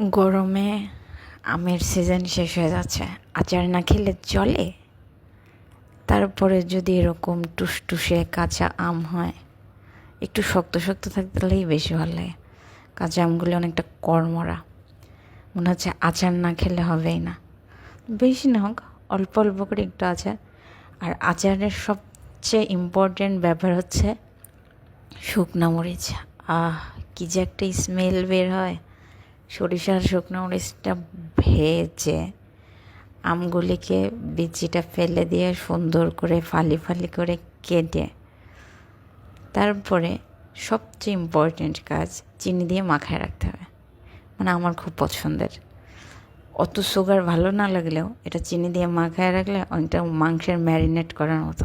গরমে আমের সিজন শেষ হয়ে যাচ্ছে। আচার না খেলে চলে? তারপরে যদি এরকম টুসটুসে কাঁচা আম হয়, একটু শক্ত শক্ত থাকতেই বেশি ভালো লাগে। কাঁচা আমগুলি অনেকটা কর্মরা মনে হচ্ছে আচার না খেলে হবেই না। বেশি না হোক, অল্প অল্প করে একটু আচার। আর আচারের সবচেয়ে ইম্পর্টেন্ট ব্যাপার হচ্ছে শুকনা মরিচ। আহ, কী যে একটা স্মেল বের হয়। সরিষার শুকনো মরিচটা ভেজে আমগুলিকে বিচিটা ফেলে দিয়ে সুন্দর করে ফালি ফালি করে কেটে তারপরে সবচেয়ে ইম্পর্ট্যান্ট কাজ চিনি দিয়ে মাখায় রাখতে হবে। মানে আমার খুব পছন্দের। অত সুগার ভালো না লাগলেও এটা চিনি দিয়ে মাখায় রাখলে অনেকটা মাংসের ম্যারিনেট করার মতো।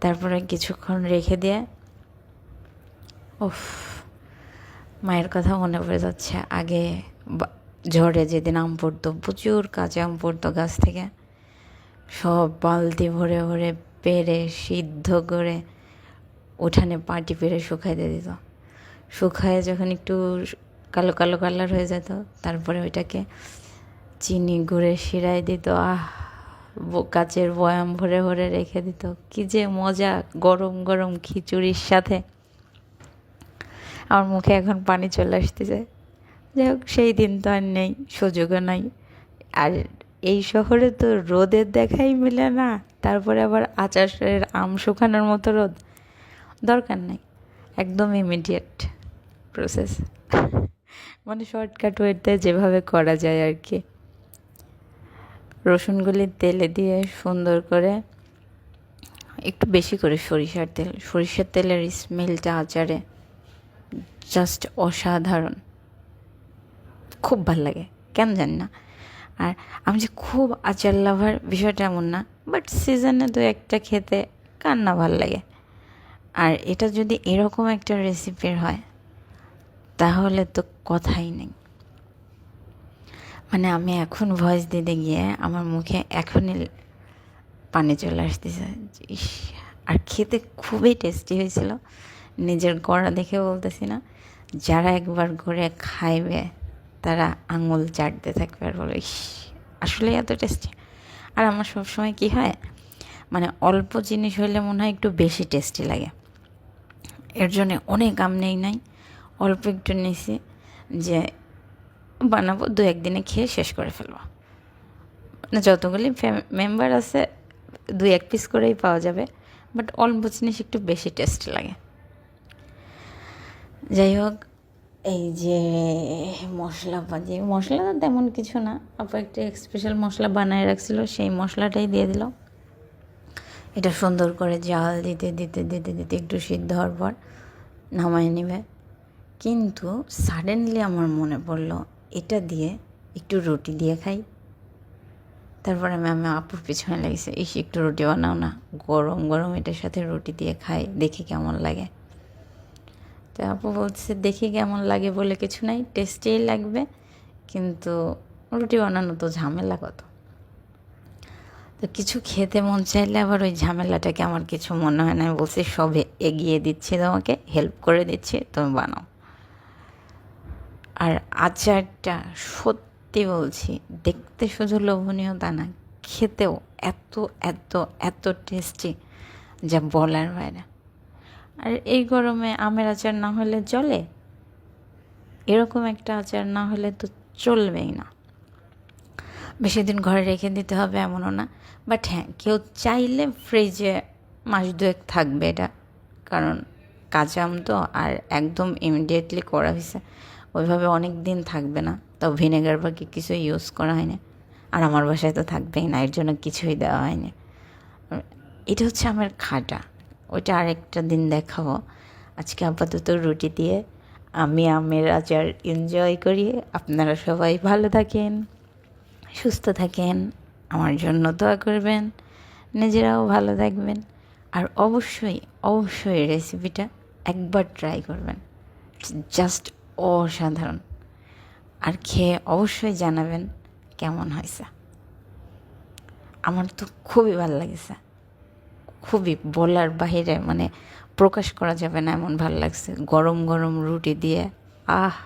তারপরে কিছুক্ষণ রেখে দিয়ে, উফ মায়ের কথা মনে পড়ে যাচ্ছে। আগে ঝড়ে যেদিন আম পড়তো, প্রচুর কাঁচা আম পড়তো গাছ থেকে। সব বালতি ভরে ভরে পেরে, সিদ্ধ করে উঠানে পাটি পেরে শুকাইতে দিত। শুকায় যখন একটু কালো কালো কালার হয়ে যেত, তারপরে ওইটাকে চিনি গুঁড়ে শিরায় দিত। আহ কাচের বয়াম ভরে ভরে রেখে দিত। কি যে মজা, গরম গরম খিচুড়ির সাথে। আমার মুখে এখন পানি চলে আসতেছে। যাই হোক, সেই দিন তো আর নেই, সুযোগও নাই। আর এই শহরে তো রোদের দেখাই মিলে না, তারপরে আবার আচারের আম শুকানোর মতো রোদ। দরকার নাই, একদম ইমিডিয়েট প্রসেস মানে শর্টকাট ওয়েতে যেভাবে করা যায় আর কি। রসুনগুলি তেলে দিয়ে সুন্দর করে একটু বেশি করে সরিষার তেল, সরিষার তেলের স্মেলটা আচারে। জাস্ট অসাধারণ। খুব ভালো লাগে, কেন জানি না। আর আমি যে খুব আচার লাভার বিষয়টা এমন না বাট সিজনে তো একটা খেতে কার না ভালো লাগে। আর এটা যদি এরকম একটা রেসিপির হয়, তাহলে তো কথাই নেই। মানে আমি এখন ভয়েস দিতে গিয়ে আমার মুখে এখনই পানি চলে আসতেছে। ইস, আর খেতে খুবই টেস্টি হয়েছিল। নিজের গড়া দেখে বলতেছি না, যারা একবার করে খাইবে, তারা আঙুল চাটতে থাকবে আর বলে ইস, আসলে এত টেস্টি আর আমার সবসময় কি হয় মানে অল্প জিনিস হলে মনে হয় একটু বেশি টেস্টি লাগে। এর জন্য অনেক আম নেই নাই, অল্প একটু নিয়েছি যে বানাবো, দু একদিনে খেয়ে শেষ করে ফেলব। মানে যতগুলি মেম্বার আছে, দুই এক পিস করেই পাওয়া যাবে বাট অল্প জিনিস একটু বেশি টেস্ট লাগে। যাই হোক। এই যে মশলা ভাজি মশলা তো তেমন কিছু না। আপু একটা স্পেশাল মশলা বানায় রাখছিল, সেই মশলাটাই দিয়ে দিল। এটা সুন্দর করে জাল দিতে দিতে দিতে দিতে একটু সিদ্ধ হওয়ার পর নামায় নেবে। কিন্তু সাডেনলি আমার মনে পড়ল, এটা দিয়ে একটু রুটি দিয়ে খাই। তারপরে আমি আপুর পিছনে লেগেছে, ইস, একটু রুটি বানাও না। গরম গরম এটার সাথে রুটি দিয়ে খাই, দেখি কেমন লাগে। তো আপু বলছে, দেখি কেমন লাগে বলে কিছু নাই, টেস্টিই লাগবে। কিন্তু রুটি বানানো তো ঝামেলা কত। তো কিছু খেতে মন চাইলে আবার ওই ঝামেলাটাকে আমার কিছু মনে হয় না। আমি বলছি, সবে এগিয়ে দিচ্ছি তোমাকে হেল্প করে দিচ্ছি, তুমি বানাও। আর আচারটা সত্যি বলছি, দেখতে শুধু লোভনীয় তা না, খেতেও এত এত এত টেস্টি যা বলার বাইরে। আর এই গরমে আমের আচার না হলে চলে এরকম একটা আচার না হলে তো চলবেই না। বেশি দিন ঘরে রেখে দিতে হবে এমনও না। বাট হ্যাঁ কেউ চাইলে ফ্রিজে মাস দুয়েক থাকবে এটা। কারণ কাঁচা আম তো আর একদম ইমিডিয়েটলি করা হয়েছে। ওইভাবে অনেক দিন থাকবে না। তাও ভিনেগার বা কিছু ইউজ করা হয়নি আর আমার বাসায় তো থাকবেই না, এর জন্য কিছুই দেওয়া হয়নি। এটা হচ্ছে আমার খাটা। ওইটা আরেকটা দিন দেখাবো। আজকে আপাতত রুটি দিয়ে আমি আমের আচার এনজয় করি। আপনারা সবাই ভালো থাকেন, সুস্থ থাকেন, আমার জন্য দোয়া করবেন, নিজেরাও ভালো থাকবেন। আর অবশ্যই অবশ্যই রেসিপিটা একবার ট্রাই করবেন। জাস্ট অসাধারণ। আর খেয়ে অবশ্যই জানাবেন কেমন হয়েছে। আমার তো খুবই ভালো লাগছে। খুবই বলার বাহিরে মানে প্রকাশ করা যাবে না এমন ভালো লাগছে। গরম গরম রুটি দিয়ে। আহ!